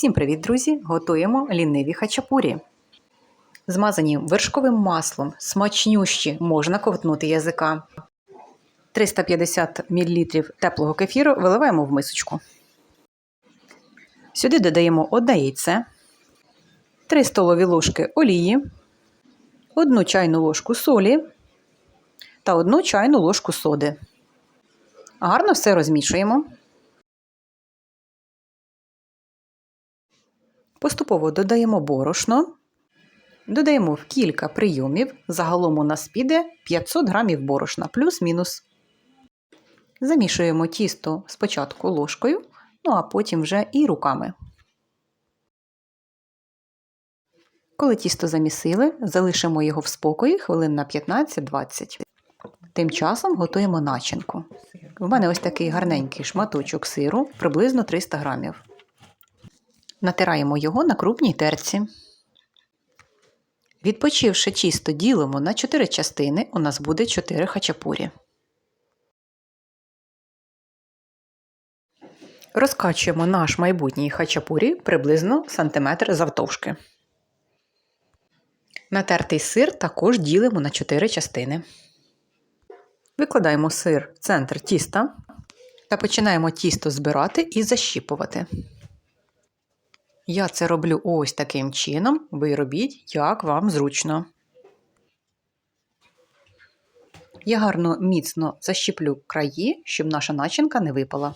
Всім привіт, друзі! Готуємо ліниві хачапурі. Змазані вершковим маслом, смачнющі, можна ковтнути язика. 350 мл теплого кефіру виливаємо в мисочку. Сюди додаємо одне яйце, 3 столові ложки олії, 1 чайну ложку солі та 1 чайну ложку соди. Гарно все розмішуємо. Поступово додаємо борошно, додаємо в кілька прийомів. Загалом у нас піде 500 грамів борошна, плюс-мінус. Замішуємо тісто спочатку ложкою, ну а потім вже і руками. Коли тісто замісили, залишимо його в спокої хвилин на 15-20. Тим часом готуємо начинку. У мене ось такий гарненький шматочок сиру, приблизно 300 грамів. Натираємо його на крупній терці. Відпочивши тісто ділимо на 4 частини, у нас буде 4 хачапурі. Розкачуємо наш майбутній хачапурі приблизно сантиметр завтовшки. Натертий сир також ділимо на 4 частини. Викладаємо сир в центр тіста та починаємо тісто збирати і защіпувати. Я це роблю ось таким чином, ви робіть, як вам зручно. Я гарно міцно защіплю краї, щоб наша начинка не випала.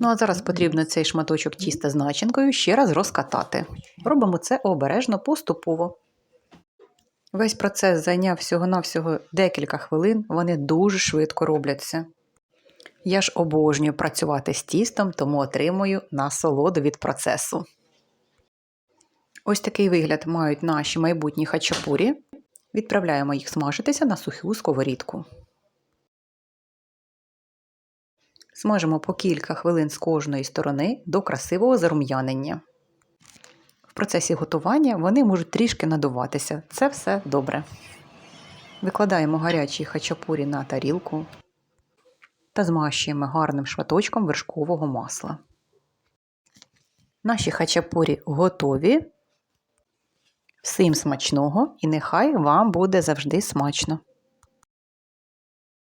Ну а зараз потрібно цей шматочок тіста з начинкою ще раз розкатати. Робимо це обережно поступово. Весь процес зайняв всього-навсього декілька хвилин, вони дуже швидко робляться. Я ж обожнюю працювати з тістом, тому отримую насолоду від процесу. Ось такий вигляд мають наші майбутні хачапурі. Відправляємо їх смажитися на суху сковорідку. Смажимо по кілька хвилин з кожної сторони до красивого зарум'янення. В процесі готування вони можуть трішки надуватися. Це все добре. Викладаємо гарячі хачапурі на тарілку та змащуємо гарним шматочком вершкового масла. Наші хачапурі готові. Всім смачного і нехай вам буде завжди смачно!